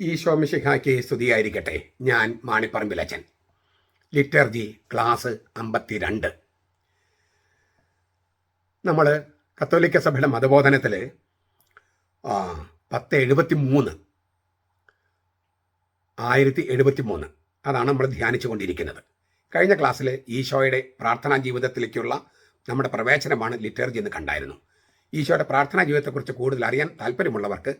ഈശോമിഷിഹായ്ക്ക് സ്തുതിയായിരിക്കട്ടെ. ഞാൻ മാണിപ്പറമ്പിലച്ചൻ liturgy class അമ്പത്തിരണ്ട്. നമ്മൾ കത്തോലിക്ക സഭയുടെ മതബോധനത്തിൽ പത്ത് എഴുപത്തി മൂന്ന് ആയിരത്തി എഴുപത്തി മൂന്ന് അതാണ് നമ്മൾ ധ്യാനിച്ചു കൊണ്ടിരിക്കുന്നത് കഴിഞ്ഞ ക്ലാസ്സിൽ ഈശോയുടെ പ്രാർത്ഥനാ ജീവിതത്തിലേക്കുള്ള നമ്മുടെ പ്രവേശനമാണ് ലിറ്റർജി എന്ന് കണ്ടായിരുന്നു. ഈശോയുടെ പ്രാർത്ഥനാ ജീവിതത്തെക്കുറിച്ച് കൂടുതൽ അറിയാൻ താല്പര്യമുള്ളവർക്ക്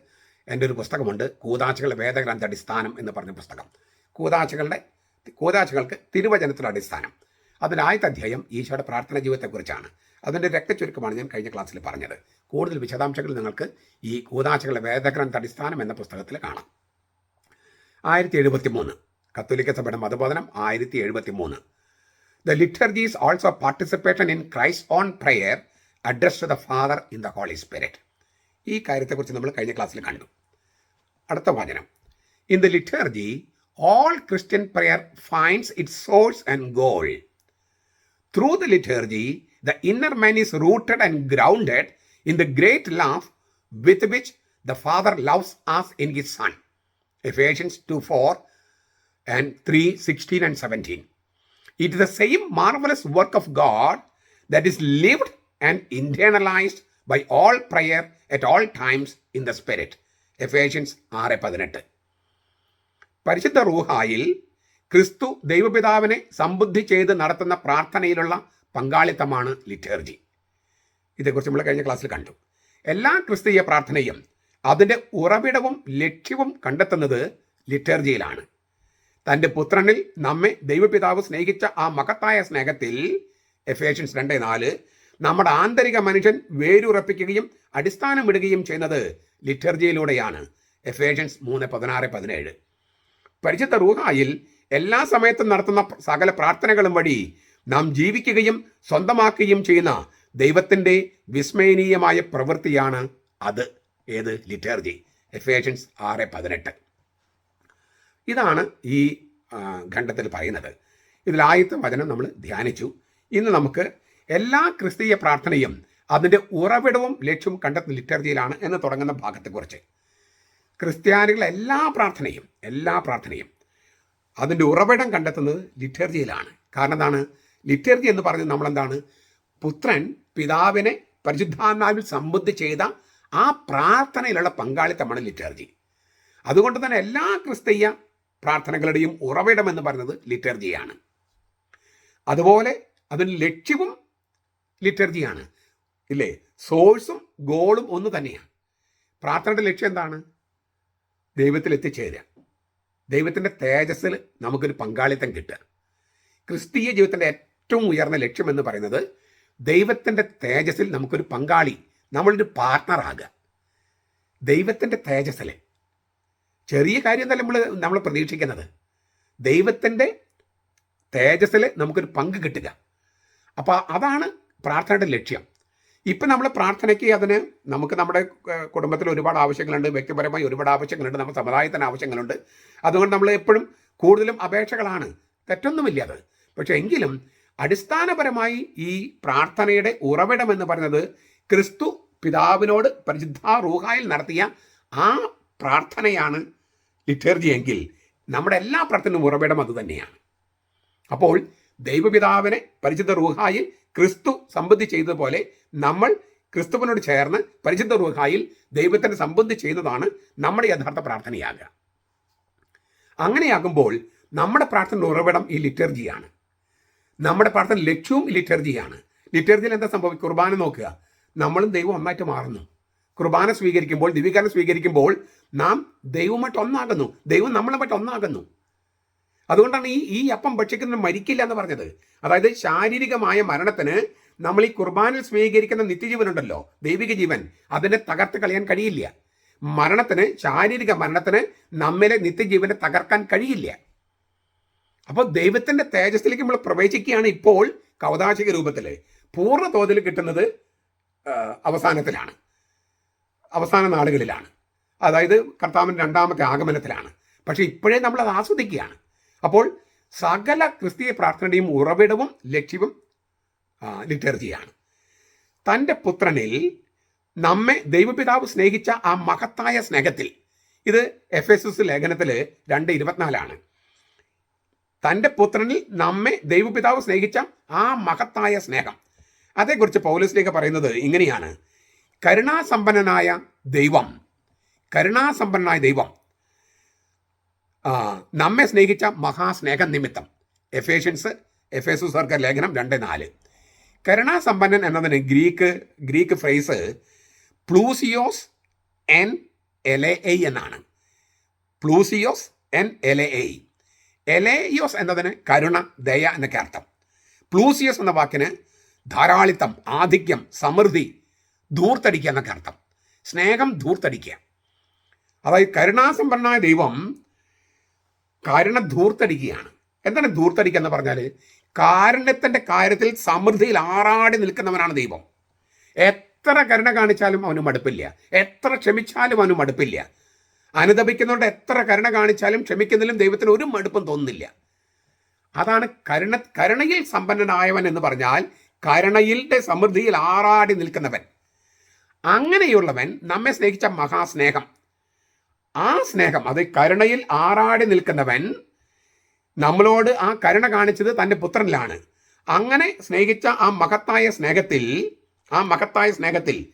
എന്റെ ഒരു പുസ്തകമുണ്ട് കൂതാച്ചകളുടെ വേദഗ്രന്ഥ അടിസ്ഥാനം എന്ന് പറഞ്ഞ പുസ്തകം. കൂതാച്ചകളുടെ കൂതാച്ചകൾക്ക് തിരുവചനത്തിന്റെ അടിസ്ഥാനം. അതിന്റെ ആദ്യത്തെ അധ്യായം ഈശോയുടെ പ്രാർത്ഥന ജീവിതത്തെക്കുറിച്ചാണ്. അതിന്റെ രക്തചുരുക്കമാണ് ഞാൻ കഴിഞ്ഞ ക്ലാസ്സിൽ പറഞ്ഞത്. കൂടുതൽ വിശദാംശങ്ങൾ നിങ്ങൾക്ക് ഈ കൂതാച്ചകളുടെ വേദഗ്രന്ഥ അടിസ്ഥാനം എന്ന പുസ്തകത്തിൽ കാണാം. ആയിരത്തി എഴുപത്തി മൂന്ന് കത്തോലിക്ക സഭയുടെ മതബോധനം ആയിരത്തി എഴുപത്തി മൂന്ന് the liturgies also participation in Christ on prayer address to the Father in the Holy Spirit ഈ കാര്യത്തെക്കുറിച്ച് നമ്മൾ കഴിഞ്ഞ ക്ലാസ്സിൽ കണ്ടു. അടുത്ത വചനം. In the liturgy all Christian prayer finds its source and goal through the liturgy the inner man is rooted and grounded in the great love with which the Father loves us in his Son Ephesians two four and three sixteen and seventeen it the same marvellous work of God God is lived and and internalized all prayer at all times in the Spirit. Ephesians ആറ് പതിനെട്ട്. പരിശുദ്ധ റൂഹായിൽ ക്രിസ്തു ദൈവപിതാവിനെ സംബുദ്ധി ചെയ്ത് നടത്തുന്ന പ്രാർത്ഥനയിലുള്ള പങ്കാളിത്തമാണ് liturgy. ഇതേക്കുറിച്ച് നമ്മൾ കഴിഞ്ഞ ക്ലാസ്സിൽ കണ്ടു. എല്ലാ ക്രിസ്തീയ പ്രാർത്ഥനയും അതിന്റെ ഉറവിടവും ലക്ഷ്യവും കണ്ടെത്തുന്നത് ലിറ്റേർജിയിലാണ്. തന്റെ പുത്രനിൽ നമ്മെ ദൈവപിതാവ് സ്നേഹിച്ച ആ മഹത്തായ സ്നേഹത്തിൽ എഫേഷ്യൻസ് രണ്ട് നാല് നമ്മുടെ ആന്തരിക മനുഷ്യൻ വേരുറപ്പിക്കുകയും അടിസ്ഥാനമിടുകയും ചെയ്യുന്നത് ലിറ്റർജിയിലൂടെയാണ്. എഫേഷ്യൻസ് മൂന്ന് പതിനാറ് പതിനേഴ്. പരിശുദ്ധ റൂഹായിൽ എല്ലാ സമയത്തും നടത്തുന്ന സകല പ്രാർത്ഥനകളും വഴി നാം ജീവിക്കുകയും സ്വന്തമാക്കുകയും ചെയ്യുന്ന ദൈവത്തിന്റെ വിസ്മയനീയമായ പ്രവൃത്തിയാണ് അത്. ഏത്? ലിറ്റർജി. എഫേഷ്യൻസ് ആറ് പതിനെട്ട്. ഇതാണ് ഈ ഖണ്ഡത്തിൽ പറയുന്നത്. ഇതിൽ വചനം നമ്മൾ ധ്യാനിച്ചു. ഇന്ന് നമുക്ക് എല്ലാ ക്രിസ്തീയ പ്രാർത്ഥനയും അതിന്റെ ഉറവിടവും ലക്ഷ്യവും കണ്ടെത്തുന്ന ലിറ്റർജിയിലാണ് എന്ന് തുടങ്ങുന്ന ഭാഗത്തെക്കുറിച്ച്. ക്രിസ്ത്യാനികളുടെ എല്ലാ പ്രാർത്ഥനയും എല്ലാ പ്രാർത്ഥനയും അതിന്റെ ഉറവിടം കണ്ടെത്തുന്നത് ലിറ്റർജിയിലാണ്. കാരണം എന്താണ്? ലിറ്റർജി എന്ന് പറഞ്ഞത് നമ്മളെന്താണ്? പുത്രൻ പിതാവിനെ പരിശുദ്ധാത്മാവിൽ സംബുദ്ധി ചെയ്ത ആ പ്രാർത്ഥനയിലുള്ള പങ്കാളിത്തമാണ് ലിറ്റർജി. അതുകൊണ്ട് തന്നെ എല്ലാ ക്രിസ്തീയ പ്രാർത്ഥനകളുടെയും ഉറവിടം എന്ന് പറയുന്നത് ലിറ്റർജിയാണ്. അതുപോലെ അതിന് ലക്ഷ്യവും ലിറ്റർജിയാണ്. ഇല്ലേ? സോഴ്സും ഗോളും ഒന്ന് തന്നെയാണ്. പ്രാർത്ഥനയുടെ ലക്ഷ്യം എന്താണ്? ദൈവത്തിൽ എത്തിച്ചേരുക ദൈവത്തിന്റെ തേജസ്സിൽ നമുക്കൊരു പങ്കാളിത്തം കിട്ടുക. ക്രിസ്തീയ ജീവിതത്തിന്റെ ഏറ്റവും ഉയർന്ന ലക്ഷ്യം എന്ന് പറയുന്നത് ദൈവത്തിന്റെ തേജസ്സിൽ നമുക്കൊരു പങ്കാളി നമ്മളൊരു പാർട്ട്ണറാകുക ദൈവത്തിന്റെ തേജസ്സിൽ. ചെറിയ കാര്യം തന്നെ നമ്മൾ നമ്മൾ പ്രതീക്ഷിക്കുന്നത്. ദൈവത്തിന്റെ തേജസ്സിൽ നമുക്കൊരു പങ്ക് കിട്ടുക. അപ്പോൾ അതാണ് പ്രാർത്ഥനയുടെ ലക്ഷ്യം. ഇപ്പം നമ്മൾ പ്രാർത്ഥനയ്ക്ക് അതിന് നമുക്ക് നമ്മുടെ കുടുംബത്തിൽ ഒരുപാട് ആവശ്യങ്ങളുണ്ട്. വ്യക്തിപരമായി ഒരുപാട് ആവശ്യങ്ങളുണ്ട്. നമ്മുടെ സമുദായത്തിന് ആവശ്യങ്ങളുണ്ട്. അതുകൊണ്ട് നമ്മൾ എപ്പോഴും കൂടുതലും അപേക്ഷകളാണ്. തെറ്റൊന്നുമില്ല അത്. പക്ഷേ എങ്കിലും അടിസ്ഥാനപരമായി ഈ പ്രാർത്ഥനയുടെ ഉറവിടം എന്ന് പറയുന്നത് ക്രിസ്തു പിതാവിനോട് പരിശുദ്ധ റൂഹായിൽ നടത്തിയ ആ പ്രാർത്ഥനയാണ് ലിറ്റർജി എങ്കിൽ നമ്മുടെ എല്ലാ പ്രാർത്ഥനയും ഉറവിടം അത് തന്നെയാണ്. അപ്പോൾ ദൈവപിതാവിനെ പരിശുദ്ധ റൂഹായിൽ ക്രിസ്തു സംബന്ധി ചെയ്തതുപോലെ നമ്മൾ ക്രിസ്തുവിനോട് ചേർന്ന് പരിശുദ്ധ റൂഹായിൽ ദൈവത്തിന്റെ സംബന്ധി ചെയ്യുന്നതാണ് നമ്മുടെ യഥാർത്ഥ പ്രാർത്ഥനയാകുക. അങ്ങനെയാകുമ്പോൾ നമ്മുടെ പ്രാർത്ഥന ഉറവിടം ഈ ലിറ്റർജിയാണ്. നമ്മുടെ പ്രാർത്ഥന ലക്ഷ്യവും ലിറ്റർജിയാണ്. ലിറ്റർജിയിൽ എന്താ സംഭവിക്കും കുർബാന നോക്കുക. നമ്മളും ദൈവം ഒന്നായിട്ട് മാറുന്നു. കുർബാന സ്വീകരിക്കുമ്പോൾ ദിവ്യകാരം സ്വീകരിക്കുമ്പോൾ നാം ദൈവമായിട്ട് ഒന്നാകുന്നു. ദൈവം നമ്മളുമായിട്ട് ഒന്നാകുന്നു. അതുകൊണ്ടാണ് ഈ ഈ അപ്പം ഭക്ഷിക്കുന്നത് മരിക്കില്ല എന്ന് പറഞ്ഞത്. അതായത് ശാരീരികമായ മരണത്തിന് നമ്മൾ ഈ കുർബാനിൽ സ്വീകരിക്കുന്ന നിത്യജീവനുണ്ടല്ലോ ദൈവിക ജീവൻ അതിനെ തകർത്ത് കളയാൻ കഴിയില്ല. മരണത്തിന് ശാരീരിക മരണത്തിന് നമ്മിലെ നിത്യജീവനെ തകർക്കാൻ കഴിയില്ല. അപ്പോൾ ദൈവത്തിന്റെ തേജസ്സിലേക്ക് നമ്മൾ പ്രവേശിക്കുകയാണ് ഇപ്പോൾ കൗതാശിക രൂപത്തിൽ പൂർണ തോതിൽ കിട്ടുന്നത് അവസാനത്തിലാണ്. അവസാന നാളുകളിലാണ്. അതായത് കർത്താവിന്റെ രണ്ടാമത്തെ ആഗമനത്തിലാണ്. പക്ഷേ ഇപ്പോഴേ നമ്മൾ അത് ആസ്വദിക്കുകയാണ്. അപ്പോൾ സകല ക്രിസ്തീയ പ്രാർത്ഥനയുടെയും ഉറവിടവും ലക്ഷ്യവും ലിറ്റർജിയാണ്. തന്റെ പുത്രനിൽ നമ്മെ ദൈവപിതാവ് സ്നേഹിച്ച ആ മഹത്തായ സ്നേഹത്തിൽ ഇത് എഫ് എസ് എസ് ലേഖനത്തിൽ രണ്ട് ഇരുപത്തിനാലാണ്. തന്റെ പുത്രനിൽ നമ്മെ ദൈവപിതാവ് സ്നേഹിച്ച ആ മഹത്തായ സ്നേഹം. അതേക്കുറിച്ച് പൗലസ്ലേഖ പറയുന്നത് ഇങ്ങനെയാണ്. കരുണാസമ്പന്നനായ ദൈവം കരുണാസമ്പന്നനായ ദൈവം നമ്മെ സ്നേഹിച്ച മഹാസ്നേഹ നിമിത്തം എഫേഷ്യൻസ് എഫേസു സർക്കാർ ലേഖനം രണ്ട് നാല്. കരുണാസമ്പന്നൻ എന്നതിന് ഗ്രീക്ക് ഗ്രീക്ക് ഫ്രേസ് പ്ലൂസിയോസ് എൻ എലെ എ എന്നാണ്. പ്ലൂസിയോസ് എൻ എലെ എ എലേയോസ് എന്നതിന് കരുണ ദയ എന്നൊക്കെ അർത്ഥം. പ്ലൂസിയോസ് എന്ന വാക്കിന് ധാരാളിത്തം ആധിക്യം സമൃദ്ധി ധൂർത്തടിക്കുക എന്നൊക്കെ അർത്ഥം. സ്നേഹം ധൂർത്തടിക്കുക. അതായത് കരുണാസമ്പന്നനായ ദൈവം കരുണ ധൂർത്തടിക്കുകയാണ്. എന്താണ് ധൂർത്തടിക്കുക എന്ന് പറഞ്ഞാൽ കാരുണ്യത്തിന്റെ കാര്യത്തിൽ സമൃദ്ധിയിൽ ആറാടി നിൽക്കുന്നവനാണ് ദൈവം. എത്ര കരുണ കാണിച്ചാലും അവന് മടുപ്പില്ല. എത്ര ക്ഷമിച്ചാലും അവന് മടുപ്പില്ല. അനുദപിക്കുന്നവരുടെ എത്ര കരുണ കാണിച്ചാലും ക്ഷമിക്കുന്നതിലും ദൈവത്തിന് ഒരു മടുപ്പും തോന്നുന്നില്ല. അതാണ് കരുണ കരുണയിൽ സമ്പന്നനായവൻ എന്ന് പറഞ്ഞാൽ കരുണയിലെ സമൃദ്ധിയിൽ ആറാടി നിൽക്കുന്നവൻ. അങ്ങനെയുള്ളവൻ നമ്മെ സ്നേഹിച്ച മഹാസ്നേഹം. ആ സ്നേഹം അത് കരുണയിൽ ആറാടി നിൽക്കുന്നവൻ നമ്മളോട് ആ കരുണ കാണിച്ചത് തന്റെ പുത്രനിലാണ്. അങ്ങനെ സ്നേഹിച്ച ആ മഹത്തായ സ്നേഹത്തിൽ ആ മഹത്തായ സ്നേഹത്തിൽ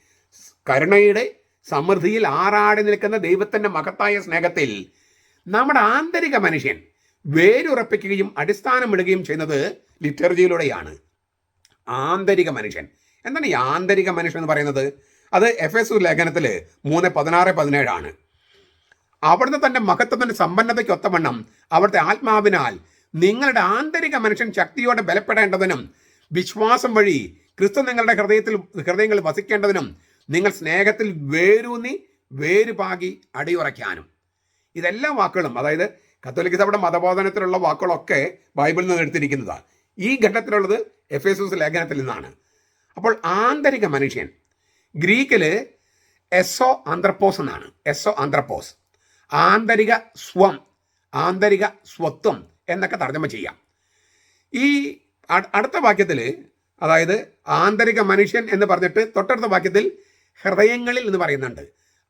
കരുണയുടെ സമൃദ്ധിയിൽ ആറാടി നിൽക്കുന്ന ദൈവത്തിന്റെ മഹത്തായ സ്നേഹത്തിൽ നമ്മുടെ ആന്തരിക മനുഷ്യൻ വേരുറപ്പിക്കുകയും അടിസ്ഥാനമിടുകയും ചെയ്യുന്നത് ലിറ്റർജിയിലൂടെയാണ്. ആന്തരിക മനുഷ്യൻ. എന്താണ് ഈ ആന്തരിക മനുഷ്യൻ എന്ന് പറയുന്നത്? അത് എഫ് എസ് ലേഖനത്തിൽ മൂന്ന് പതിനാറ് പതിനേഴാണ്. അവിടുന്ന് തന്റെ മഹത്വത്തിന്റെ സമ്പന്നതയ്ക്ക് ഒത്തവണ്ണം അവിടുത്തെ ആത്മാവിനാൽ നിങ്ങളുടെ ആന്തരിക മനുഷ്യൻ ശക്തിയോടെ ബലപ്പെടേണ്ടതിനും വിശ്വാസം വഴി ക്രിസ്തു നിങ്ങളുടെ ഹൃദയത്തിൽ ഹൃദയങ്ങളിൽ വസിക്കേണ്ടതിനും നിങ്ങൾ സ്നേഹത്തിൽ വേരൂന്നി വേരുപാകി അടിയുറയ്ക്കാനും. ഇതെല്ലാ വാക്കുകളും അതായത് കത്തോലിക്ക സഭയുടെ മതബോധനത്തിലുള്ള വാക്കുകളൊക്കെ ബൈബിളിൽ നിന്ന് എടുത്തിരിക്കുന്നതാണ്. ഈ ഘട്ടത്തിലുള്ളത് എഫ് എസ് ലേഖനത്തിൽ നിന്നാണ്. അപ്പോൾ ആന്തരിക മനുഷ്യൻ ഗ്രീക്കിൽ എസോ ആന്ത്രപ്പോസ് എന്നാണ്. എസോ ആന്ത്രപ്പോസ്. ആന്തരിക സ്വം ആന്തരിക സ്വത്വം എന്നൊക്കെ തർജമ ചെയ്യാം. ഈ അടുത്ത വാക്യത്തിൽ അതായത് ആന്തരിക മനുഷ്യൻ എന്ന് പറഞ്ഞിട്ട് തൊട്ടടുത്ത വാക്യത്തിൽ ഹൃദയങ്ങളിൽ എന്ന് പറയുന്നുണ്ട്.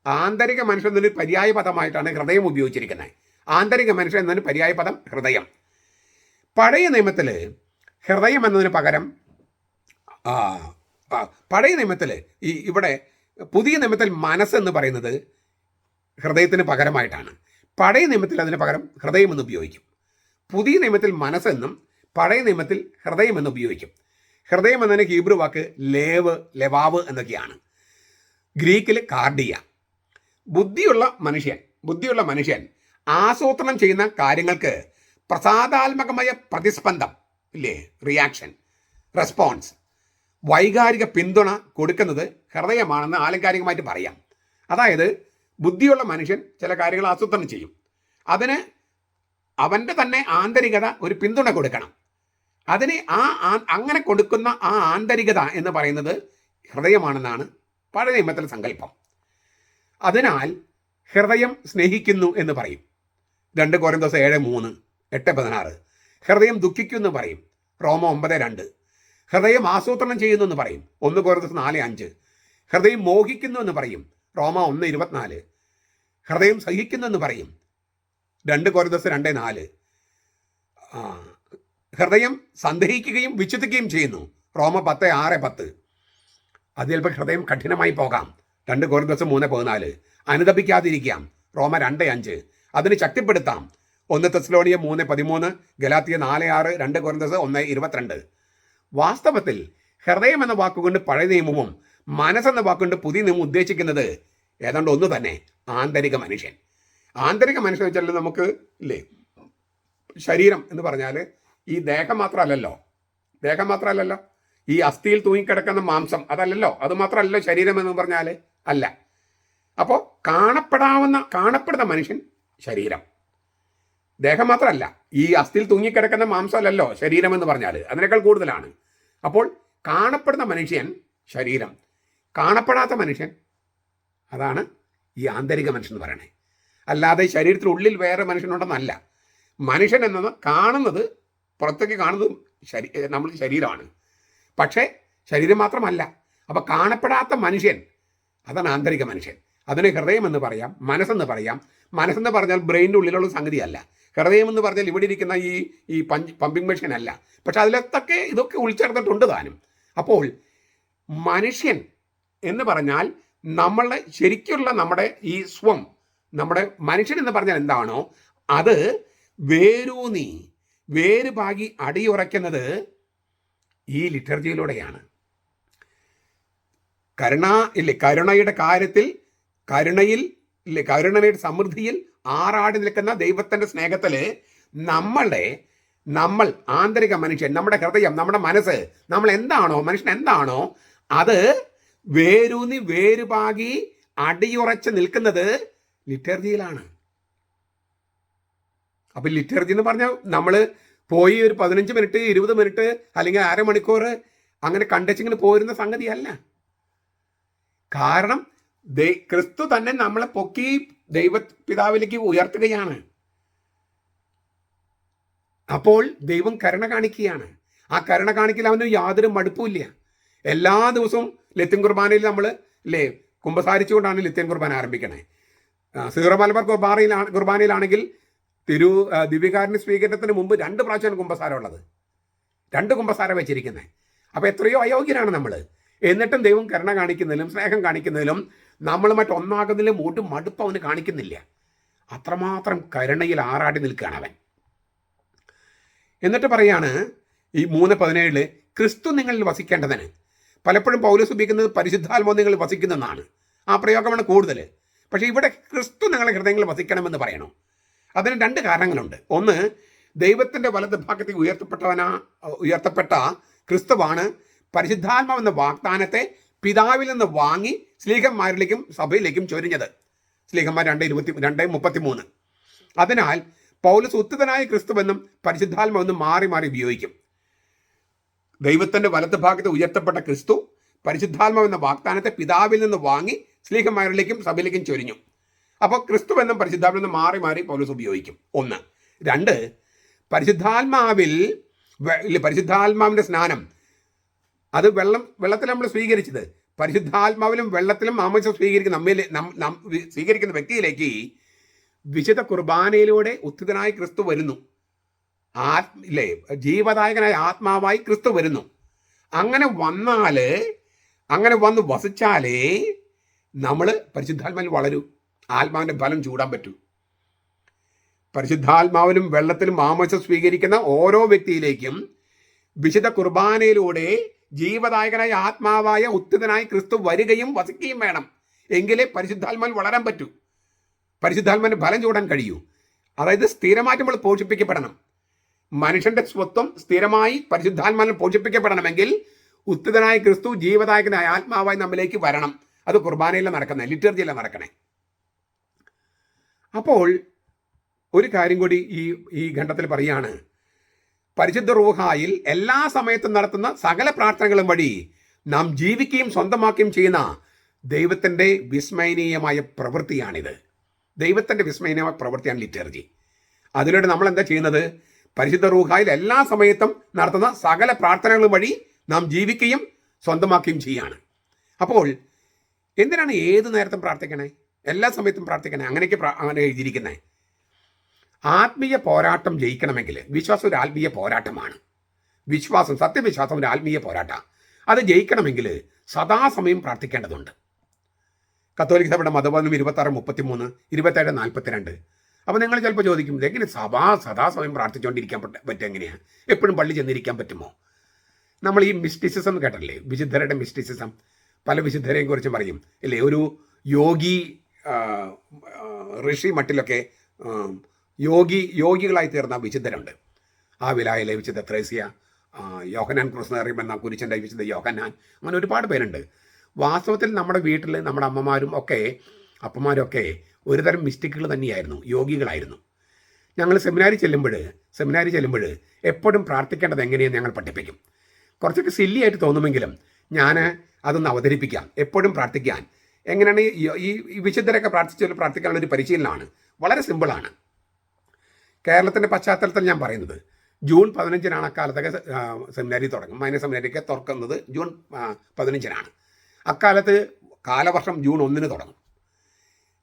ആന്തരിക മനുഷ്യൻ എന്നൊരു പര്യായ പദമായിട്ടാണ് ഹൃദയം ഉപയോഗിച്ചിരിക്കുന്നത്. ആന്തരിക മനുഷ്യൻ എന്നതിന് പര്യായ പദം ഹൃദയം. പഴയ നിയമത്തിൽ ഹൃദയം എന്നതിന് പകരം പഴയ നിയമത്തിൽ ഈ ഇവിടെ പുതിയ നിയമത്തിൽ മനസ്സെന്ന് പറയുന്നത് ഹൃദയത്തിന് പകരമായിട്ടാണ്. പഴയ നിയമത്തിൽ അതിന് പകരം ഹൃദയം എന്ന് ഉപയോഗിക്കും. പുതിയ നിയമത്തിൽ മനസ്സെന്നും പഴയ നിയമത്തിൽ ഹൃദയം എന്ന് ഉപയോഗിക്കും. ഹൃദയം എന്നതിന് ഹീബ്രു വാക്ക് ലേവ് ലെവാവ് എന്നൊക്കെയാണ്. ഗ്രീക്കിൽ കാർഡിയ. ബുദ്ധിയുള്ള മനുഷ്യൻ ബുദ്ധിയുള്ള മനുഷ്യൻ ആസൂത്രണം ചെയ്യുന്ന കാര്യങ്ങൾക്ക് പ്രസാദാത്മകമായ പ്രതിസ്പന്ദം ഇല്ലേ? റിയാക്ഷൻ റെസ്പോൺസ് വൈകാരിക പിന്തുണ കൊടുക്കുന്നത് ഹൃദയമാണെന്ന് ആലങ്കാരികമായിട്ട് പറയാം. അതായത് ബുദ്ധിയുള്ള മനുഷ്യൻ ചില കാര്യങ്ങൾ ആസൂത്രണം ചെയ്യും. അതിന് അവന്റെ തന്നെ ആന്തരികത ഒരു പിന്തുണ കൊടുക്കണം. അതിന് ആ അങ്ങനെ കൊടുക്കുന്ന ആ ആന്തരികത എന്ന് പറയുന്നത് ഹൃദയമാണെന്നാണ് പഴയ നിയമത്തിലെ സങ്കല്പം. അതിനാൽ ഹൃദയം സ്നേഹിക്കുന്നു എന്ന് പറയും. രണ്ട് കോരന്തോസ് ഏഴ് മൂന്ന് എട്ട് പതിനാറ്. ഹൃദയം ദുഃഖിക്കുന്നു എന്ന് പറയും. റോമ ഒമ്പത് രണ്ട്. ഹൃദയം ആസൂത്രണം ചെയ്യുന്നു എന്ന് പറയും. ഒന്ന് കോരന്തോസ് നാല് അഞ്ച്. ഹൃദയം മോഹിക്കുന്നു എന്ന് പറയും. റോമ ഒന്ന് ഇരുപത്തിനാല്. ഹൃദയം സഹിക്കുന്നു എന്ന് പറയും. രണ്ട് കോരദസ് രണ്ട് നാല്. ഹൃദയം സന്ദേഹിക്കുകയും വിച്ഛുതിക്കുകയും ചെയ്യുന്നു. റോമ പത്ത് ആറ് പത്ത്. അത് ചിലപ്പോൾ ഹൃദയം കഠിനമായി പോകാം. രണ്ട് കോരദസ് മൂന്ന് പതിനാല്. അനുദപിക്കാതിരിക്കാം. റോമ രണ്ട് അഞ്ച്. അതിന് ശക്തിപ്പെടുത്താം. ഒന്ന് തെസ്ലോണിയ മൂന്ന് പതിമൂന്ന്. ഗലാത്തിയ നാല് ആറ്. രണ്ട് കോരിന്തോസ് ഒന്ന് ഇരുപത്തിരണ്ട്. വാസ്തവത്തിൽ ഹൃദയം എന്ന വാക്കുകൊണ്ട് പഴയ നിയമവും മനസ്സെന്ന വാക്കുകൊണ്ട് പുതിയ നിയമം ഉദ്ദേശിക്കുന്നത് ഏതാണ്ട് ഒന്ന് തന്നെ ആന്തരിക മനുഷ്യൻ. ആന്തരിക മനുഷ്യൻ വെച്ചാൽ നമുക്ക് ഇല്ലേ? ശരീരം എന്ന് പറഞ്ഞാൽ ഈ ദേഹം മാത്രമല്ലല്ലോ. ദേഹം മാത്രമല്ലല്ലോ. ഈ അസ്ഥിയിൽ തൂങ്ങിക്കിടക്കുന്ന മാംസം അതല്ലല്ലോ. അത് മാത്രമല്ലല്ലോ ശരീരം എന്ന് പറഞ്ഞാൽ അല്ല. അപ്പോൾ കാണപ്പെടാവുന്ന കാണപ്പെടുന്ന മനുഷ്യൻ ശരീരം. ദേഹം മാത്രമല്ല. ഈ അസ്ഥിയിൽ തൂങ്ങിക്കിടക്കുന്ന മാംസമല്ലല്ലോ ശരീരം എന്ന് പറഞ്ഞാൽ അതിനേക്കാൾ കൂടുതലാണ്. അപ്പോൾ കാണപ്പെടുന്ന മനുഷ്യൻ ശരീരം. കാണപ്പെടാത്ത മനുഷ്യൻ അതാണ് ഈ ആന്തരിക മനുഷ്യൻ എന്ന് പറയണേ. അല്ലാതെ ശരീരത്തിനുള്ളിൽ വേറെ മനുഷ്യനുണ്ടെന്നല്ല. മനുഷ്യൻ എന്നത് കാണുന്നത് പുറത്തേക്ക് കാണുന്നത് ശരീ നമ്മൾ ശരീരമാണ്. പക്ഷേ ശരീരം മാത്രമല്ല. അപ്പോൾ കാണപ്പെടാത്ത മനുഷ്യൻ അതാണ് ആന്തരിക മനുഷ്യൻ. അതിന് ഹൃദയം എന്ന് പറയാം മനസ്സെന്ന് പറയാം. മനസ്സെന്ന് പറഞ്ഞാൽ ബ്രെയിനിന്റെ ഉള്ളിലുള്ള സംഗതിയല്ല. ഹൃദയം എന്ന് പറഞ്ഞാൽ ഇവിടെ ഇരിക്കുന്ന ഈ ഈ പഞ്ച് പമ്പിംഗ് മെഷീൻ അല്ല. പക്ഷെ അതിലൊക്കെ ഇതൊക്കെ ഉൾച്ചേർത്തിട്ടുണ്ട് താനും. അപ്പോൾ മനുഷ്യൻ എന്ന് പറഞ്ഞാൽ നമ്മളുടെ ശരിക്കുള്ള നമ്മുടെ ഈ സ്വം നമ്മുടെ മനുഷ്യൻ എന്ന് പറഞ്ഞാൽ എന്താണോ അത് വേരൂന്നി വേര് ഭാഗി അടിയുറയ്ക്കുന്നത് ഈ ലിറ്റർജിയിലൂടെയാണ്. കരുണ ഇല്ലേ കരുണയുടെ കാര്യത്തിൽ കരുണയിൽ ഇല്ലേ കരുണയുടെ സമൃദ്ധിയിൽ ആറാടി നിൽക്കുന്ന ദൈവത്തിന്റെ സ്നേഹത്തിൽ നമ്മളെ നമ്മൾ ആന്തരിക മനുഷ്യൻ നമ്മുടെ ഹൃദയം നമ്മുടെ മനസ്സ് നമ്മൾ എന്താണോ മനുഷ്യൻ എന്താണോ അത് വേരൂന്നി വേരുപാകി അടിയുറച്ച് നിൽക്കുന്നത് ലിറ്റർജിയിലാണ്. അപ്പൊ ലിറ്റർജി എന്ന് പറഞ്ഞാൽ നമ്മൾ പോയി ഒരു പതിനഞ്ച് മിനിറ്റ് ഇരുപത് മിനിറ്റ് അല്ലെങ്കിൽ അരമണിക്കൂർ അങ്ങനെ കണ്ടച്ചിങ്ങനെ പോരുന്ന സംഗതിയല്ല. കാരണം ക്രിസ്തു തന്നെ നമ്മളെ പൊക്കി ദൈവ പിതാവിലേക്ക് ഉയർത്തുകയാണ്. അപ്പോൾ ദൈവം കരുണ കാണിക്കുകയാണ്. ആ കരുണ കാണിക്കൽ അവന് യാതൊരു മടുപ്പുമില്ല എല്ലാ ദിവസവും ലത്തിൻ കുർബാനയിൽ നമ്മൾ അല്ലേ കുമ്പസാരിച്ചുകൊണ്ടാണ് ലത്തിൻ കുർബാന ആരംഭിക്കണേ. സിറോ മലബാർ കുർബാനയിൽ കുർബാനയിലാണെങ്കിൽ തിരു ദിവ്യകാരുണ്യ സ്വീകരണത്തിന് മുമ്പ് രണ്ട് പ്രാവശ്യമാണ് കുമ്പസാരം ഉള്ളത്. രണ്ട് കുമ്പസാരം വെച്ചിരിക്കുന്നത് അപ്പോൾ എത്രയോ അയോഗ്യനാണ് നമ്മൾ എന്നിട്ടും ദൈവം കരുണ കാണിക്കുന്നതിലും സ്നേഹം കാണിക്കുന്നതിലും നമ്മൾ മറ്റൊന്നാകുന്നതിലും ഒട്ടും മടുപ്പ് അവന് കാണിക്കുന്നില്ല. അത്രമാത്രം കരുണയിൽ ആറാടി നിൽക്കുകയാണ് അവൻ. എന്നിട്ട് പറയാണ് ഈ മൂന്ന് പതിനേഴിൽ ക്രിസ്തു നിങ്ങളിൽ വസിക്കേണ്ടതിന് പലപ്പോഴും പൗലോസ് ഉപയോഗിക്കുന്നത് പരിശുദ്ധാത്മാവ് നിങ്ങൾ വസിക്കുന്നെന്നാണ് ആ പ്രയോഗമാണ് കൂടുതൽ. പക്ഷേ ഇവിടെ ക്രിസ്തു നിങ്ങളെ ഹൃദയങ്ങളിൽ വസിക്കണമെന്ന് പറയണം? അതിന് രണ്ട് കാരണങ്ങളുണ്ട്. ഒന്ന് ദൈവത്തിന്റെ വലത് ഭാഗത്തേക്ക് ഉയർത്തപ്പെട്ടവനാ ഉയർത്തപ്പെട്ട ക്രിസ്തുവാണ് പരിശുദ്ധാത്മാവെന്ന വാഗ്ദാനത്തെ പിതാവിൽ നിന്ന് വാങ്ങി സ്ലീഹന്മാരിലേക്കും സഭയിലേക്കും ചൊരിഞ്ഞത്. സ്ലീഹന്മാർ രണ്ട് ഇരുപത്തി രണ്ട് മുപ്പത്തി മൂന്ന് അതിനാൽ പൗലസ് ഉത്തതനായ ക്രിസ്തുവെന്നും പരിശുദ്ധാത്മാവെന്നും മാറി മാറി ഉപയോഗിക്കും. ദൈവത്തിന്റെ വലത്ത് ഭാഗത്ത് ഉയർത്തപ്പെട്ട ക്രിസ്തു പരിശുദ്ധാത്മാവ് എന്ന വാഗ്ദാനത്തെ പിതാവിൽ നിന്ന് വാങ്ങി സ്ലീഹന്മാരിലേക്കും സഭയിലേക്കും ചൊരിഞ്ഞു. അപ്പോൾ ക്രിസ്തു എന്നും പരിശുദ്ധാത്മാവെന്നും മാറി മാറി പൗലോസ് ഉപയോഗിക്കും. ഒന്ന്. രണ്ട് പരിശുദ്ധാത്മാവിൽ പരിശുദ്ധാത്മാവിന്റെ സ്നാനം. അത് വെള്ളം വെള്ളത്തിൽ നമ്മൾ സ്വീകരിച്ചത്. പരിശുദ്ധാത്മാവിലും വെള്ളത്തിലും മാമസം സ്വീകരിക്കുന്ന നമ്മിൽ സ്വീകരിക്കുന്ന വ്യക്തിയിലേക്ക് വിശുദ്ധ കുർബാനയിലൂടെ ഉത്ഥിതനായ ക്രിസ്തു വരുന്നു. ആത്മ ഇല്ലേ ജീവദായകനായ ആത്മാവായി ക്രിസ്തു വരുന്നു. അങ്ങനെ വന്നാൽ അങ്ങനെ വന്ന് വസിച്ചാലേ നമ്മൾ പരിശുദ്ധാത്മാവിൽ വളരൂ. ആത്മാവിന്റെ ഫലം ചൂടാൻ പറ്റൂ. പരിശുദ്ധാത്മാവിലും വെള്ളത്തിലും മാമസം സ്വീകരിക്കുന്ന ഓരോ വ്യക്തിയിലേക്കും വിശുദ്ധ കുർബാനയിലൂടെ ജീവദായകനായ ആത്മാവായ ഉത്തിതനായി ക്രിസ്തു വരികയും വസിക്കുകയും വേണം. എങ്കിലേ പരിശുദ്ധാത്മാവിൽ വളരാൻ പറ്റൂ. പരിശുദ്ധാത്മാവിന്റെ ഫലം ചൂടാൻ കഴിയൂ. അതായത് സ്ഥിരമായിട്ട് നമ്മൾ പോഷിപ്പിക്കപ്പെടണം. മനുഷ്യന്റെ സ്വത്വം സ്ഥിരമായി പരിശുദ്ധാത്മാവിൽ പോഷിപ്പിക്കപ്പെടണമെങ്കിൽ ഉത്തിതനായ ക്രിസ്തു ജീവദായകനായ ആത്മാവായി നമ്മിലേക്ക് വരണം. അത് കുർബാനയിൽ നടക്കുന്നത് ലിറ്റർജിയിൽ നടക്കണേ. അപ്പോൾ ഒരു കാര്യം കൂടി ഈ ഈ ഖണ്ഡത്തിൽ പറയാണ്. പരിശുദ്ധ റൂഹായിൽ എല്ലാ സമയത്തും നടത്തുന്ന സകല പ്രാർത്ഥനകളും വഴി നാം ജീവിക്കുകയും സ്വന്തമാക്കുകയും ചെയ്യുന്ന ദൈവത്തിന്റെ വിസ്മയനീയമായ പ്രവൃത്തിയാണിത്. ദൈവത്തിന്റെ വിസ്മയനീയമായ പ്രവൃത്തിയാണ് ലിറ്റർജി. അതിലൂടെ നമ്മൾ എന്താ ചെയ്യുന്നത്? പരിശുദ്ധ റൂഹായിൽ എല്ലാ സമയത്തും നടത്തുന്ന സകല പ്രാർത്ഥനകൾ വഴി നാം ജീവിക്കുകയും സ്വന്തമാക്കുകയും ചെയ്യാണ്. അപ്പോൾ എന്തിനാണ് ഏത് നേരത്തും പ്രാർത്ഥിക്കണേ? എല്ലാ സമയത്തും പ്രാർത്ഥിക്കണേ? അങ്ങനെയൊക്കെ അങ്ങനെ എഴുതിയിരിക്കുന്നത് ആത്മീയ പോരാട്ടം ജയിക്കണമെങ്കിൽ വിശ്വാസം ഒരു ആത്മീയ പോരാട്ടമാണ്. വിശ്വാസം സത്യവിശ്വാസം ഒരു ആത്മീയ പോരാട്ടമാണ് അത് ജയിക്കണമെങ്കിൽ സദാസമയം പ്രാർത്ഥിക്കേണ്ടതുണ്ട്. കത്തോലിക്ക സഭയുടെ മതബോധനം ഇരുപത്താറ് മുപ്പത്തി മൂന്ന് ഇരുപത്തേഴ് നാൽപ്പത്തിരണ്ട്. അപ്പോൾ നിങ്ങൾ ചിലപ്പോൾ ചോദിക്കും എങ്ങനെ സഭാ സദാസമയം പ്രാർത്ഥിച്ചുകൊണ്ടിരിക്കാൻ പറ്റ- പറ്റും എങ്ങനെയാണ് എപ്പോഴും പള്ളി ചെന്നിരിക്കാൻ പറ്റുമോ? നമ്മൾ ഈ മിസ്റ്റിസിസം കേട്ടല്ലേ? വിശുദ്ധരുടെ മിസ്റ്റിസിസം. പല വിശുദ്ധരെയും കുറിച്ച് പറയും. അല്ലേ? ഒരു യോഗി ഋഷി മട്ടിലൊക്കെ യോഗി യോഗികളായി തീർന്ന വിശുദ്ധരുണ്ട്. ആ വിലായിലെ വിശുദ്ധ ത്രേസ്യ യോഹനാൻ കുറിച്ച് എന്ന കുരിശന്റെ വിശുദ്ധ യോഹനാൻ അങ്ങനെ ഒരുപാട് പേരുണ്ട്. വാസ്തവത്തിൽ നമ്മുടെ വീട്ടിൽ നമ്മുടെ അമ്മമാരും ഒക്കെ അപ്പന്മാരും ഒക്കെ ഒരുതരം മിസ്റ്റിക്കുകൾ തന്നെയായിരുന്നു യോഗികളായിരുന്നു. ഞങ്ങൾ സെമിനാരി ചെല്ലുമ്പോൾ സെമിനാരി ചെല്ലുമ്പോൾ എപ്പോഴും പ്രാർത്ഥിക്കേണ്ടത് എങ്ങനെയെന്ന് ഞങ്ങൾ പഠിപ്പിക്കും. കുറച്ചൊക്കെ സില്ലിയായിട്ട് തോന്നുമെങ്കിലും ഞാൻ അതൊന്ന് അവതരിപ്പിക്കാം. എപ്പോഴും പ്രാർത്ഥിക്കാൻ. എങ്ങനെയാണ് ഈ വിശുദ്ധരൊക്കെ പ്രാർത്ഥിച്ചവർ പ്രാർത്ഥിക്കാനുള്ള ഒരു പരിശീലനമാണ്. വളരെ സിമ്പിളാണ്. കേരളത്തിന്റെ പശ്ചാത്തലത്തിൽ ഞാൻ പറയുന്നത് ജൂൺ പതിനഞ്ചിനാണ് അക്കാലത്തൊക്കെ സെമിനാരി തുടങ്ങും. മൈന സെമിനാരിയൊക്കെ തുറക്കുന്നത് ജൂൺ പതിനഞ്ചിനാണ്. അക്കാലത്ത് കാലവർഷം ജൂൺ ഒന്നിന് തുടങ്ങും.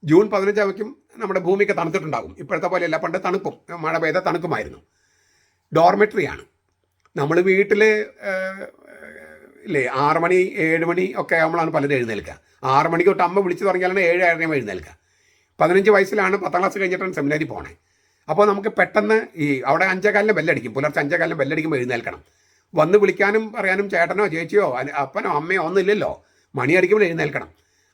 ജൂൺ പതിനഞ്ചാമയ്ക്കും നമ്മുടെ ഭൂമിയൊക്കെ തണുത്തിട്ടുണ്ടാകും. ഇപ്പോഴത്തെ പോലെയല്ല പണ്ട് തണുപ്പും മഴ പെയ്ത തണുപ്പുമായിരുന്നു. ഡോർമെട്രിയാണ്. നമ്മൾ വീട്ടിൽ ഇല്ലേ ആറ് മണി ഏഴ് മണി ഒക്കെ ആകുമ്പോഴാണ് പലരും എഴുന്നേൽക്കുക. ആറ് മണിക്ക് തൊട്ട് അമ്മ വിളിച്ചു തുടങ്ങിയാലാണ് ഏഴ് ഏഴരയും എഴുന്നേൽക്കുക. പതിനഞ്ച് വയസ്സിലാണ് പത്താം ക്ലാസ് കഴിഞ്ഞിട്ടാണ് സെമിനാരി പോണേ. അപ്പോൾ നമുക്ക് പെട്ടെന്ന് ഈ അവിടെ അഞ്ചേകാലിന് ബെല്ലടിക്കും. പുലർച്ചെ അഞ്ചേകാലിന് ബെല്ലടിക്കുമ്പോൾ എഴുന്നേൽക്കണം. വന്ന് വിളിക്കാനും പറയാനും ചേട്ടനോ ചേച്ചിയോ അപ്പനോ അമ്മയോ ഒന്നുമില്ലല്ലോ മണി അടിക്കുമ്പോൾ എഴുന്നേൽക്കണം.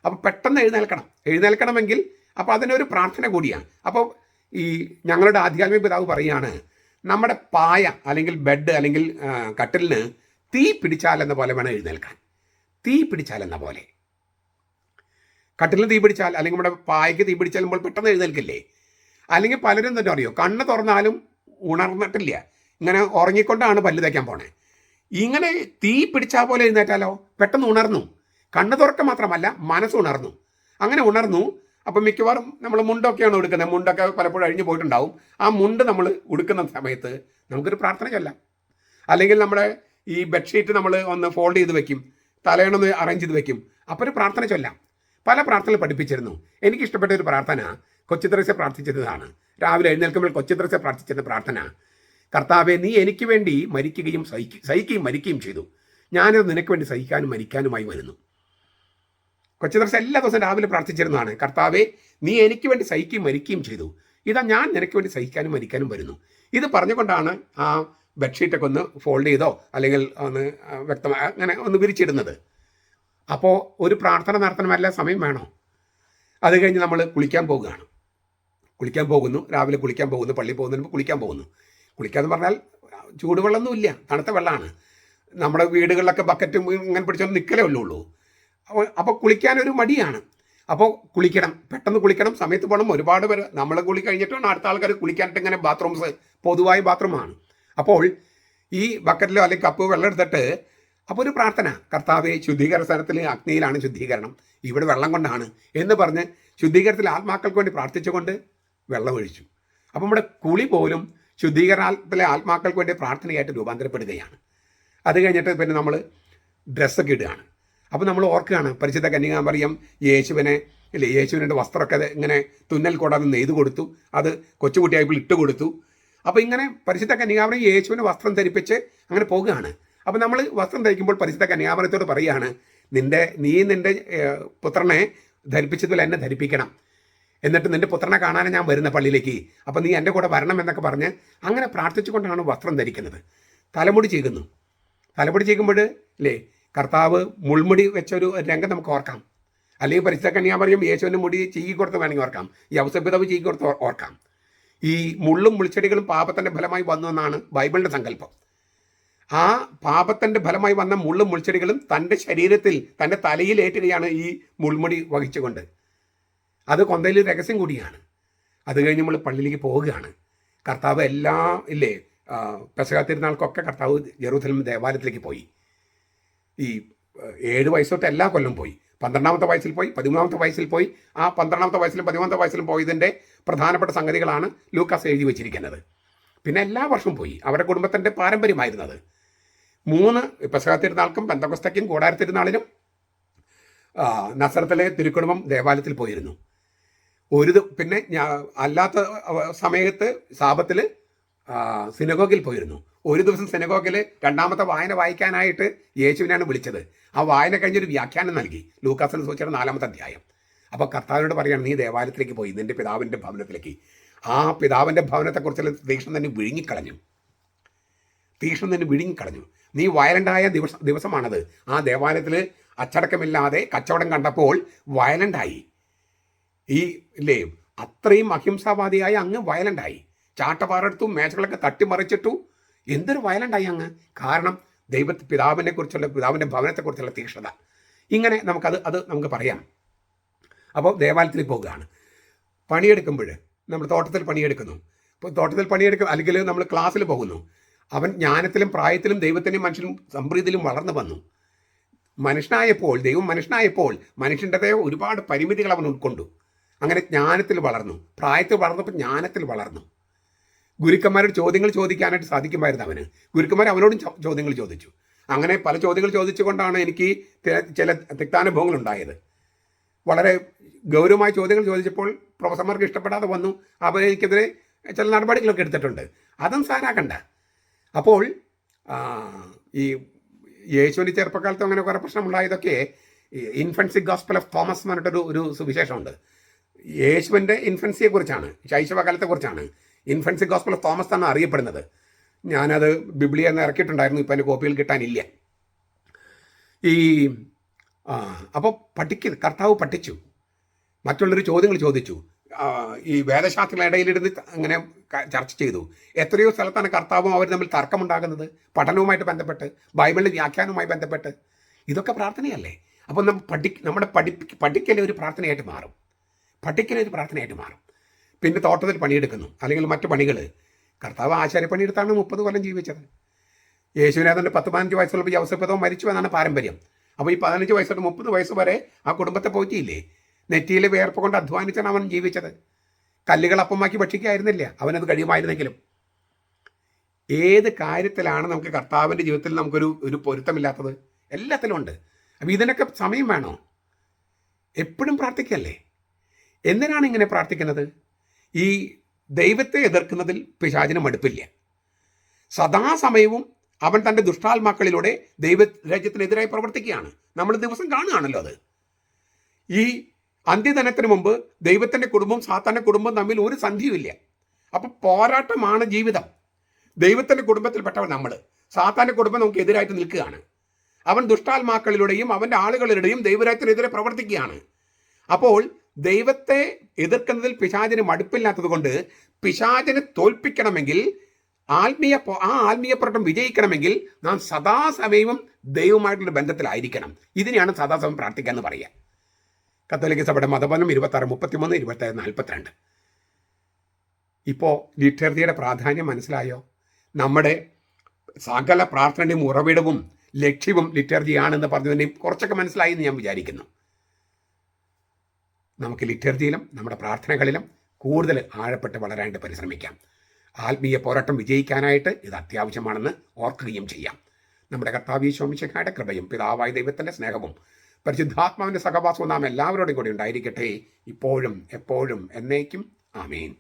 അപ്പോൾ പെട്ടെന്ന് എഴുന്നേൽക്കണം. എഴുന്നേൽക്കണമെങ്കിൽ അപ്പോൾ അതിനൊരു പ്രാർത്ഥന കൂടിയാണ്. അപ്പോൾ ഈ ഞങ്ങളുടെ ആധ്യാത്മിക പിതാവ് പറയുകയാണ് നമ്മുടെ പായ അല്ലെങ്കിൽ ബെഡ് അല്ലെങ്കിൽ കട്ടിലിന് തീ പിടിച്ചാൽ എന്ന പോലെ വേണം എഴുന്നേൽക്കാൻ. തീ പിടിച്ചാൽ എന്ന പോലെ. കട്ടിലിന് തീ പിടിച്ചാൽ അല്ലെങ്കിൽ നമ്മുടെ പായക്ക് തീ പിടിച്ചാൽ നമ്മൾ പെട്ടെന്ന് എഴുന്നേൽക്കില്ലേ? അല്ലെങ്കിൽ പലരും തന്നെ അറിയോ കണ്ണ് തുറന്നാലും ഉണർന്നിട്ടില്ല. ഇങ്ങനെ ഉറങ്ങിക്കൊണ്ടാണ് പല്ല് തയ്ക്കാൻ പോണേ. ഇങ്ങനെ തീ പിടിച്ചാൽ പോലെ എഴുന്നേറ്റാലോ? പെട്ടെന്ന് ഉണർന്നു. കണ്ണ് തുറക്ക മാത്രമല്ല മനസ്സ് ഉണർന്നു. അങ്ങനെ ഉണർന്നു. അപ്പം മിക്കവാറും നമ്മൾ മുണ്ടൊക്കെയാണ് ഉടുക്കുന്നത് മുണ്ടൊക്കെ പലപ്പോഴും അഴിഞ്ഞു പോയിട്ടുണ്ടാവും. ആ മുണ്ട് നമ്മൾ ഉടുക്കുന്ന സമയത്ത് നമുക്കൊരു പ്രാർത്ഥന ചൊല്ലാം അല്ലെങ്കിൽ നമ്മുടെ ഈ ബെഡ്ഷീറ്റ് നമ്മൾ ഒന്ന് ഫോൾഡ് ചെയ്ത് വെക്കും. തലയണൊന്ന് അറേഞ്ച് ചെയ്ത് വെക്കും. അപ്പോൾ ഒരു പ്രാർത്ഥന ചൊല്ലാം പല പ്രാർത്ഥനകൾ പഠിപ്പിച്ചിരുന്നു. എനിക്ക് ഇഷ്ടപ്പെട്ട ഒരു പ്രാർത്ഥന കൊച്ചിത്രസ്യ പ്രാർത്ഥിച്ചിരുന്നതാണ്. രാവിലെ എഴുന്നേൽക്കുമ്പോൾ കൊച്ചിത്രസ്യ പ്രാർത്ഥിച്ചിരുന്ന പ്രാർത്ഥന. കർത്താവെ നീ എനിക്ക് വേണ്ടി മരിക്കുകയും സഹിക്കുകയും മരിക്കുകയും ചെയ്തു. ഞാനത് നിനക്ക് വേണ്ടി സഹിക്കാനും മരിക്കാനുമായി വരുന്നു. കൊച്ചിത്രസ്യ എല്ലാ ദിവസവും രാവിലെ പ്രാർത്ഥിച്ചിരുന്നതാണ്. കർത്താവെ നീ എനിക്ക് വേണ്ടി സഹിക്കുകയും മരിക്കുകയും ചെയ്തു. ഇതാ ഞാൻ നിനക്ക് വേണ്ടി സഹിക്കാനും മരിക്കാനും വരുന്നു. ഇത് പറഞ്ഞുകൊണ്ടാണ് ആ ബെഡ്ഷീറ്റൊക്കെ ഒന്ന് ഫോൾഡ് ചെയ്തോ അല്ലെങ്കിൽ ഒന്ന് വ്യക്തമായി അങ്ങനെ ഒന്ന് വിരിച്ചിടുന്നത്. അപ്പോൾ ഒരു പ്രാർത്ഥന നടത്തണമല്ല സമയം വേണോ? അത് കഴിഞ്ഞ് നമ്മൾ കുളിക്കാൻ പോവുകയാണ്. കുളിക്കാൻ പോകുന്നു രാവിലെ കുളിക്കാൻ പോകുന്നു പള്ളി പോകുന്നതിന് കുളിക്കാൻ പോകുന്നു. കുളിക്കാന്ന് പറഞ്ഞാൽ ചൂടുവെള്ളമൊന്നുമില്ല തണുത്ത വെള്ളമാണ്. നമ്മുടെ വീടുകളിലൊക്കെ ബക്കറ്റും ഇങ്ങനെ പിടിച്ചൊന്നും നിൽക്കലേ ഉള്ളൂ അപ്പോൾ അപ്പോൾ കുളിക്കാനൊരു മടിയാണ്. അപ്പോൾ കുളിക്കണം. പെട്ടെന്ന് കുളിക്കണം. സമയത്ത് പോകണം ഒരുപാട് പേര് നമ്മൾ കുളി കഴിഞ്ഞിട്ടാണ് അടുത്ത ആൾക്കാർ കുളിക്കാനിട്ട് ഇങ്ങനെ ബാത്റൂംസ് പൊതുവായ ബാത്റൂമാണ് അപ്പോൾ ഈ ബക്കറ്റിലോ അല്ലെങ്കിൽ കപ്പ് വെള്ളം എടുത്തിട്ട് അപ്പോൾ ഒരു പ്രാർത്ഥന. കർത്താവെ ശുദ്ധീകരണ സ്ഥലത്തിൽ അഗ്നിയിലാണ് ശുദ്ധീകരണം. ഇവിടെ വെള്ളം കൊണ്ടാണ് എന്ന് പറഞ്ഞ് ശുദ്ധീകരണത്തിൽ ആത്മാക്കൾക്ക് വേണ്ടി പ്രാർത്ഥിച്ചുകൊണ്ട് വെള്ളം ഒഴിച്ചു. അപ്പോൾ നമ്മുടെ കുളി പോലും ശുദ്ധീകരണത്തിലെ ആത്മാക്കൾക്ക് വേണ്ടി പ്രാർത്ഥനയായിട്ട് രൂപാന്തരപ്പെടുകയാണ്. അത് കഴിഞ്ഞിട്ട് പിന്നെ നമ്മൾ ഡ്രസ്സൊക്കെ ഇടുകയാണ്. അപ്പോൾ നമ്മൾ ഓർക്കുകയാണ് പരിശുദ്ധ കന്യകാമറിയം യേശുവിനെ ഇല്ലേ യേശുവിന്റെ വസ്ത്രമൊക്കെ ഇങ്ങനെ തുന്നൽ കൂടാതെ നെയ്ത് കൊടുത്തു അത് കൊച്ചുകുട്ടിയായപ്പോൾ ഇട്ട് കൊടുത്തു. അപ്പോൾ ഇങ്ങനെ പരിശുദ്ധ കന്യകാമറിയം യേശുവിനെ വസ്ത്രം ധരിപ്പിച്ച് അങ്ങനെ പോകുകയാണ്. അപ്പോൾ നമ്മൾ വസ്ത്രം ധരിക്കുമ്പോൾ പരിശുദ്ധ കന്യാമരത്തോട് പറയുകയാണ് നിന്റെ നീ നിന്റെ പുത്രനെ ധരിപ്പിച്ചതുപോലെ എന്നെ ധരിപ്പിക്കണം. എന്നിട്ട് നിന്റെ പുത്രനെ കാണാനും ഞാൻ വരുന്ന പള്ളിയിലേക്ക്. അപ്പം നീ എന്റെ കൂടെ വരണം എന്നൊക്കെ പറഞ്ഞ് അങ്ങനെ പ്രാർത്ഥിച്ചുകൊണ്ടാണ് വസ്ത്രം ധരിക്കുന്നത്. തലമുടി ചെയ്യുന്നു തലമുടി ചെയ്യുമ്പോൾ അല്ലേ കർത്താവ് മുൾമുടി വെച്ചൊരു രംഗം നമുക്ക് ഓർക്കാം. അല്ലെങ്കിൽ പരിശുദ്ധ പറയും യേശുവിന്റെ മുടി ചീകി കൊടുത്ത് വേണമെങ്കിൽ ഓർക്കാം. ഈ ഔസപിതാവ് ചീകി കൊടുത്ത് ഓർക്കാം. ഈ മുള്ളും മുൾച്ചെടികളും പാപത്തിന്റെ ഫലമായി വന്നു എന്നാണ് ബൈബിളിന്റെ സങ്കല്പം. ആ പാപത്തിന്റെ ഫലമായി വന്ന മുള്ളും മുൾച്ചെടികളും തന്റെ ശരീരത്തിൽ തന്റെ തലയിൽ ഏറ്റുകയാണ് ഈ മുൾമുടി വഹിച്ചുകൊണ്ട്. അത് കൊന്തയിൽ രഹസ്യം കൂടിയാണ്. അത് കഴിഞ്ഞ് നമ്മൾ പള്ളിയിലേക്ക് പോവുകയാണ്. കർത്താവ് എല്ലാ ഇല്ലേ പെസകാത്തിരുന്നാൾക്കൊക്കെ കർത്താവ് ജെറൂസലം ദേവാലയത്തിലേക്ക് പോയി. ഈ ഏഴ് വയസ്സോട്ട് എല്ലാ കൊല്ലം പോയി. പന്ത്രണ്ടാമത്തെ വയസ്സിൽ പോയി പതിമൂന്നാമത്തെ വയസ്സിൽ പോയി. ആ പന്ത്രണ്ടാമത്തെ വയസ്സിലും പതിമൂന്നാമത്തെ വയസ്സിലും പോയതിന്റെ പ്രധാനപ്പെട്ട സംഗതികളാണ് ലൂക്കാസ് എഴുതി വെച്ചിരിക്കുന്നത്. പിന്നെ എല്ലാ വർഷവും പോയി. അവരുടെ കുടുംബത്തിന്റെ പാരമ്പര്യമായിരുന്നത്. മൂന്ന് പെന്തക്കൊസ്തയ്ക്കും കൂടാര തിരുനാളിനും നസറത്തിലെ തിരുക്കുടുംബം ദേവാലയത്തിൽ പോയിരുന്നു. ഒരു പിന്നെ അല്ലാത്ത സമയത്ത് സാപത്തിൽ സിനഗോഗിൽ പോയിരുന്നു. ഒരു ദിവസം സെനഗോഗിൽ രണ്ടാമത്തെ വായന വായിക്കാനായിട്ട് യേശുവിനാണ് വിളിച്ചത്. ആ വായന കഴിഞ്ഞൊരു വ്യാഖ്യാനം നൽകി. ലൂക്കാസിന് സൂചിച്ച നാലാമത്തെ അധ്യായം. അപ്പോൾ കർത്താവിനോട് പറയാണ് നീ ദേവാലയത്തിലേക്ക് പോയി നിന്റെ പിതാവിന്റെ ഭവനത്തിലേക്ക്. ആ പിതാവിന്റെ ഭവനത്തെക്കുറിച്ചുള്ള തീക്ഷണം തന്നെ വിഴുങ്ങിക്കളഞ്ഞു. തീക്ഷണം തന്നെ വിഴുങ്ങിക്കളഞ്ഞു. നീ വയലന്റായ ദിവസം ദിവസമാണത്. ആ ദേവാലയത്തിൽ അച്ചടക്കമില്ലാതെ കച്ചവടം കണ്ടപ്പോൾ വയലന്റായി. ഈ ഇല്ലേ അത്രയും അഹിംസാവാദിയായി അങ്ങ് വയലന്റായി. ചാട്ടപാറെടുത്തു മേശകളൊക്കെ തട്ടിമറിച്ചിട്ടു എന്തൊരു വയലന്റായി അങ്ങ്. കാരണം ദൈവ പിതാവിനെ കുറിച്ചുള്ള പിതാവിന്റെ ഭവനത്തെക്കുറിച്ചുള്ള തീക്ഷ്ണത. ഇങ്ങനെ നമുക്കത് അത് നമുക്ക് പറയാം. അപ്പോൾ ദേവാലയത്തിൽ പോകുകയാണ് പണിയെടുക്കുമ്പോൾ നമ്മൾ തോട്ടത്തിൽ പണിയെടുക്കുന്നു. ഇപ്പോൾ തോട്ടത്തിൽ പണിയെടുക്കും അല്ലെങ്കിൽ നമ്മൾ ക്ലാസ്സിൽ പോകുന്നു. അവൻ ജ്ഞാനത്തിലും പ്രായത്തിലും ദൈവത്തിന്റെയും മനുഷ്യനും സംപ്രീതിയിലും വളർന്നു വന്നു. മനുഷ്യനായപ്പോൾ ദൈവം മനുഷ്യനായപ്പോൾ മനുഷ്യന്റെതായ ഒരുപാട് പരിമിതികൾ അവൻ ഉൾക്കൊണ്ടു. അങ്ങനെ ജ്ഞാനത്തിൽ വളർന്നു. പ്രായത്തിൽ വളർന്നപ്പോൾ ജ്ഞാനത്തിൽ വളർന്നു. ഗുരുക്കന്മാരോട് ചോദ്യങ്ങൾ ചോദിക്കാനായിട്ട് സാധിക്കുമായിരുന്നു അവന്. ഗുരുക്കന്മാർ അവനോടും ചോദ്യങ്ങൾ ചോദിച്ചു. അങ്ങനെ പല ചോദ്യങ്ങൾ ചോദിച്ചുകൊണ്ടാണ് എനിക്ക് ചില തിക്താനുഭവങ്ങൾ ഉണ്ടായത്. വളരെ ഗൗരവമായ ചോദ്യങ്ങൾ ചോദിച്ചപ്പോൾ പ്രൊഫസർമാർക്ക് ഇഷ്ടപ്പെടാതെ വന്നു. അവർ എനിക്കെതിരെ ചില നടപടികളൊക്കെ എടുത്തിട്ടുണ്ട്. അതും സാരാക്കണ്ട അപ്പോൾ ഈ യേശുവിന്റെ ചെറുപ്പക്കാലത്ത് അങ്ങനെ കുറേ പ്രശ്നമുണ്ടായതൊക്കെ ഇൻഫൻസി ഗോസ്പൽ ഓഫ് തോമസ് എന്ന് പറഞ്ഞിട്ടൊരു ഒരു സുവിശേഷമുണ്ട്. യേശുവിന്റെ ഇൻഫൻസിയെക്കുറിച്ചാണ് ശൈശവകാലത്തെക്കുറിച്ചാണ്. കുറിച്ചാണ് ഇൻഫൻസി ഗോസ്പൽ ഓഫ് തോമസ് എന്നാണ് അറിയപ്പെടുന്നത്. ഞാനത് ബിബ്ലിയ എന്ന് ഇറക്കിയിട്ടുണ്ടായിരുന്നു ഇപ്പം എന്റെ കോപ്പിയിൽ കിട്ടാനില്ല. ഈ അപ്പോൾ പഠിക്കുന്ന കർത്താവ് പഠിച്ചു. മറ്റുള്ളൊരു ചോദ്യങ്ങൾ ചോദിച്ചു. ഈ വേദശാസ്ത്രങ്ങളുടെ ഇടയിലിരുന്ന് അങ്ങനെ ചർച്ച ചെയ്തു. എത്രയോ സ്ഥലത്താണ് കർത്താവും അവർ തമ്മിൽ തർക്കമുണ്ടാകുന്നത്. പഠനവുമായിട്ട് ബന്ധപ്പെട്ട് ബൈബിളിന്റെ വ്യാഖ്യാനവുമായി ബന്ധപ്പെട്ട്. ഇതൊക്കെ പ്രാർത്ഥനയല്ലേ? അപ്പോൾ നമ്മൾ പഠി നമ്മുടെ പഠി പഠിക്കലേ ഒരു പ്രാർത്ഥനയായിട്ട് മാറും. പഠിക്കലേ ഒരു പ്രാർത്ഥനയായിട്ട് മാറും. പിന്നെ തോട്ടത്തിൽ പണിയെടുക്കുന്നു. അല്ലെങ്കിൽ മറ്റു പണികൾ കർത്താവ് ആശാരപ്പണിയെടുത്താണ് മുപ്പത് കൊല്ലം ജീവിച്ചത്. യേശുവിനെ അതുകൊണ്ട് പത്ത് പതിനഞ്ച് വയസ്സുള്ളപ്പോൾ യവസപ്പതവും മരിച്ചു എന്നാണ് പാരമ്പര്യം. അപ്പോൾ ഈ പതിനഞ്ച് വയസ്സ് തൊട്ട് മുപ്പത് വയസ്സ് വരെ ആ കുടുംബത്തെ പോറ്റിയില്ലേ? നെറ്റിയിൽ വേർപ്പ് കൊണ്ട് അധ്വാനിച്ചാണ് അവൻ ജീവിച്ചത്. കല്ലുകൾ അപ്പമാക്കി ഭക്ഷിക്കായിരുന്നില്ല. അവനത് കഴിയുമായിരുന്നെങ്കിലും. ഏത് കാര്യത്തിലാണ് നമുക്ക് കർത്താവിന്റെ ജീവിതത്തിൽ നമുക്കൊരു ഒരു പൊരുത്തമില്ലാത്തത്? എല്ലാത്തിലും ഉണ്ട്. അപ്പം ഇതിനൊക്കെ സമയം വേണോ? എപ്പോഴും പ്രാർത്ഥിക്കല്ലേ? എന്തിനാണ് ഇങ്ങനെ പ്രാർത്ഥിക്കുന്നത്? ഈ ദൈവത്തെ എതിർക്കുന്നതിൽ പിശാചിന് മടുപ്പില്ല സദാസമയവും അവൻ തന്റെ ദുഷ്ടാത്മാക്കളിലൂടെ ദൈവ രാജ്യത്തിനെതിരായി പ്രവർത്തിക്കുകയാണ്. നമ്മൾ ദിവസം കാണുകയാണല്ലോ അത്. ഈ അന്ത്യദിനത്തിന് മുമ്പ് ദൈവത്തിന്റെ കുടുംബം സാത്താന്റെ കുടുംബം തമ്മിൽ ഒരു സന്ധിയുമില്ല. അപ്പം പോരാട്ടമാണ് ജീവിതം. ദൈവത്തിന്റെ കുടുംബത്തിൽപ്പെട്ടവൻ നമ്മൾ. സാത്താന്റെ കുടുംബം നമുക്ക് എതിരായിട്ട് നിൽക്കുകയാണ്. അവൻ ദുഷ്ടാത്മാക്കളിലൂടെയും അവന്റെ ആളുകളിലൂടെയും ദൈവരാജ്യത്തിനെതിരെ പ്രവർത്തിക്കുകയാണ്. അപ്പോൾ ദൈവത്തെ എതിർക്കുന്നതിൽ പിശാചിന് മടുപ്പില്ലാത്തത് കൊണ്ട് പിശാചിനെ തോൽപ്പിക്കണമെങ്കിൽ ആത്മീയ ആ ആത്മീയ പോരാട്ടം വിജയിക്കണമെങ്കിൽ നാം സദാസമയവും ദൈവമായിട്ടുള്ള ബന്ധത്തിലായിരിക്കണം. ഇതിനെയാണ് സദാസമയം പ്രാർത്ഥിക്കുക എന്ന് പറയുക. കത്തോലിക്ക സഭയുടെ മതപനം ഇരുപത്താറ് മുപ്പത്തിമൂന്ന് ഇരുപത്തേഴ് നാൽപ്പത്തിരണ്ട്. ഇപ്പോൾ ലിറ്റർജിയുടെ പ്രാധാന്യം മനസ്സിലായോ? നമ്മുടെ സകല പ്രാർത്ഥനയുടെയും ഉറവിടവും ലക്ഷ്യവും ലിറ്റർജിയാണെന്ന് പറഞ്ഞതിന്റെയും കുറച്ചൊക്കെ മനസ്സിലായി എന്ന് ഞാൻ വിചാരിക്കുന്നു. നമുക്ക് ലിറ്റർജിയിലും നമ്മുടെ പ്രാർത്ഥനകളിലും കൂടുതൽ ആഴപ്പെട്ട് വളരാനായിട്ട് പരിശ്രമിക്കാം. ആത്മീയ പോരാട്ടം വിജയിക്കാനായിട്ട് ഇത് അത്യാവശ്യമാണെന്ന് ഓർക്കുകയും ചെയ്യാം. നമ്മുടെ കർത്താവ് ശോമിശക്കാരുടെ കൃപയും പിതാവായ ദൈവത്തിന്റെ സ്നേഹവും പരിശുദ്ധാത്മാവിന്റെ സഹവാസവും നാം എല്ലാവരോടും കൂടി ഉണ്ടായിരിക്കട്ടെ. ഇപ്പോഴും എപ്പോഴും എന്നേക്കും. ആമേൻ.